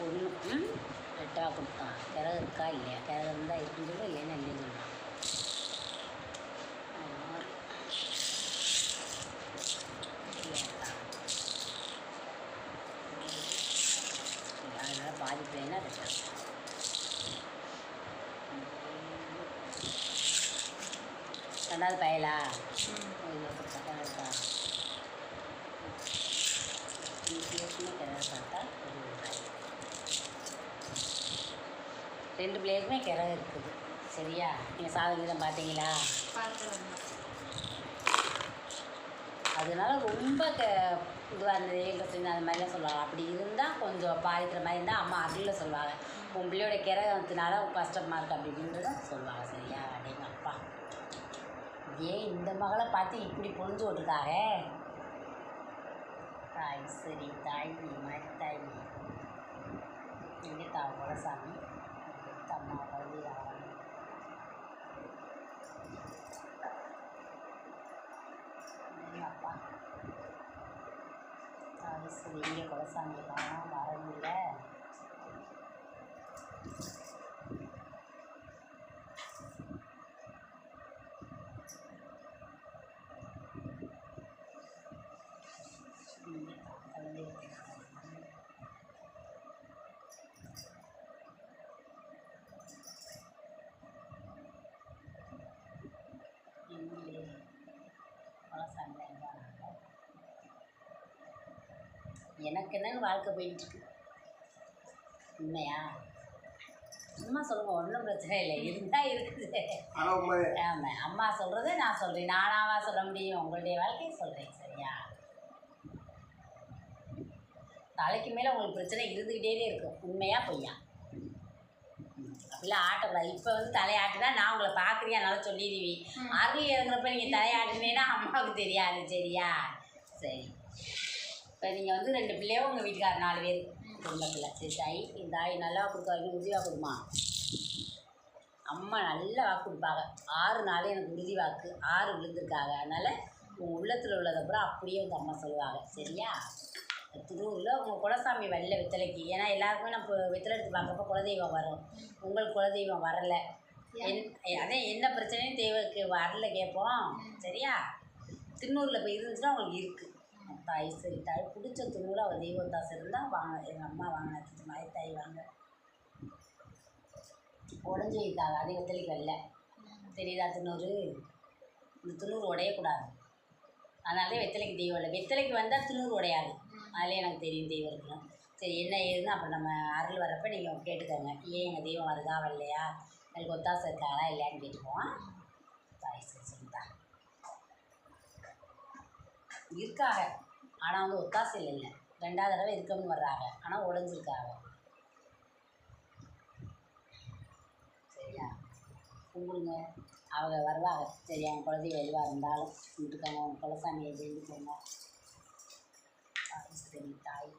ஒன்று எட்டா கொடுத்தான் கிரகம் இருக்கா இல்லையா? கிரகம் இருந்தால் இருக்குன்னு சொல்லு இல்லைன்னா இல்லைன்னு. ஏழா. அதனால பாதி பிள்ளைனா ரெட்டா ரெண்டாவது பயலா? சக்கரை இருக்கா ரெண்டு பிள்ளைகளுக்குமே கிணறு இருக்குது. சரியா? நீங்கள் சாதம் கீதம் பார்த்தீங்களா? அதனால ரொம்ப க இதுவாக இருந்தது. இன்ட்ரெஸ்டிங் அந்த மாதிரிலாம் சொல்லுவாங்க. அப்படி இருந்தால் கொஞ்சம் பாதிக்கிற மாதிரி இருந்தால் அம்மா அதில் சொல்லுவாங்க. உன் பிள்ளையோட கிரகத்தினால கஷ்டமாக இருக்கு அப்படி இப்படின்றத சொல்லுவாங்க. சரியா? அப்படிங்க அப்பா. ஏன் இந்த மகளை பார்த்து இப்படி பொழிஞ்சு விட்டுருக்காங்க தாய் சரி தாய் மாதிரி தாய். எங்கே தா சாமி? அப்பா தாய் சரி இங்கே குலசாமி வர முடியல. இங்க வராங்க. எனக்கு என்னன்னு வாழ்க்கை போயிட்டு இருக்கு உண்மையா? சும்மா சொல்லுங்க ஒன்றும் பிரச்சனை இல்லை. இருந்தால் இருக்குது. ஆமாம் அம்மா சொல்கிறத நான் சொல்கிறேன் நானாவா சொல்ல முடியும். உங்களுடைய வாழ்க்கையை சொல்கிறேன் சரியா? தலைக்கு மேலே உங்களுக்கு பிரச்சனை இருந்துக்கிட்டே இருக்கும் உண்மையா பொய்யா? அப்படிலாம் ஆட்டக்கூடாது இப்போ வந்து தலையாட்டுனா நான் உங்களை பார்க்குறியா நல்லா சொல்லிடுவேன். அருள் இறங்குறப்ப நீங்கள் தலையாட்டுனேன்னா அம்மாவுக்கு தெரியாது சரியா? சரி. இப்போ நீங்கள் வந்து ரெண்டு பிள்ளையோ உங்கள் வீட்டுக்கார நாலு பேர். குடும்பத்தில் சரி தாய் இந்த தாய் நல்லா கொடுக்காது உறுதியாக கொடுமா? அம்மா நல்லா வாக்கு கொடுப்பாங்க. ஆறு நாள் எனக்கு உறுதி வாக்கு. ஆறு விழுந்திருக்காங்க. அதனால் உங்கள் உள்ளத்தில் உள்ளதை பூரா அப்படியே உங்கள் அம்மா சொல்லுவாங்க. சரியா? திருவூரில் உங்கள் குலசாமி வரல வெத்தலைக்கு. ஏன்னா எல்லாருக்குமே நம்ம வெத்தலை எடுத்து பார்க்குறப்ப குலதெய்வம் வரும். உங்களுக்கு குலதெய்வம் வரல. என் அதே என்ன பிரச்சனையும் தெய்வக்கு வரல கேட்போம். சரியா? திருநூரில் போய் இருந்துச்சுன்னா உங்களுக்கு இருக்குது தாய் சரி தாய் பிடிச்ச திருநூறு அவள் தெய்வத்தாசு இருந்தால் வாங்க எங்கள் அம்மா வாங்கினது மாதிரி தாய் வாங்க. உடஞ்சி வைத்தாங்க அதே வெத்தலைக்கு வரல. தெரியுதா திருநூறு? இந்த திருநூறு உடையக்கூடாது. அதனால வெத்தலைக்கு தெய்வம் இல்லை. வெத்தலைக்கு வந்தால் திருநூறு உடையாது. அதிலே எனக்கு தெரியும் தெய்வம் சரி என்ன ஏதுன்னு அப்புறம் நம்ம அருள் வரப்போ நீங்கள் கேட்டுக்கோங்க. ஏன் எங்கள் தெய்வம் வருதா வரலையா? எனக்கு ஒத்தாசை இருக்காங்களா இல்லையான்னு கேட்டுக்குவோம். தாய் சரி சரிதா இருக்காங்க. ஆனால் வந்து ஒத்தாசையில் இல்லை ரெண்டாவது தடவை இருக்கணும்னு வர்றாங்க. ஆனால் உடஞ்சிருக்காங்க சரியா? கும்பிடுங்க. அவங்க வருவாங்க. சரி அவங்க குலதெய்வம் எதுவாக இருந்தாலும் கும்பிட்டுக்கோங்க அவங்க குலசாமியை வேண்டிக்கோங்க தாய் சரி தாய்